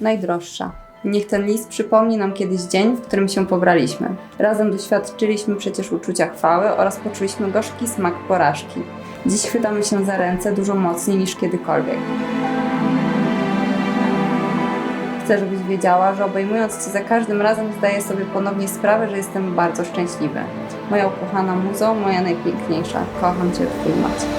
Najdroższa. Niech ten list przypomni nam kiedyś dzień, w którym się pobraliśmy. Razem doświadczyliśmy przecież uczucia chwały oraz poczuliśmy gorzki smak porażki. Dziś chwytamy się za ręce dużo mocniej niż kiedykolwiek. Chcę, żebyś wiedziała, że obejmując Cię za każdym razem zdaję sobie ponownie sprawę, że jestem bardzo szczęśliwy. Moja ukochana muzo, moja najpiękniejsza. Kocham Cię, Twój Maciek.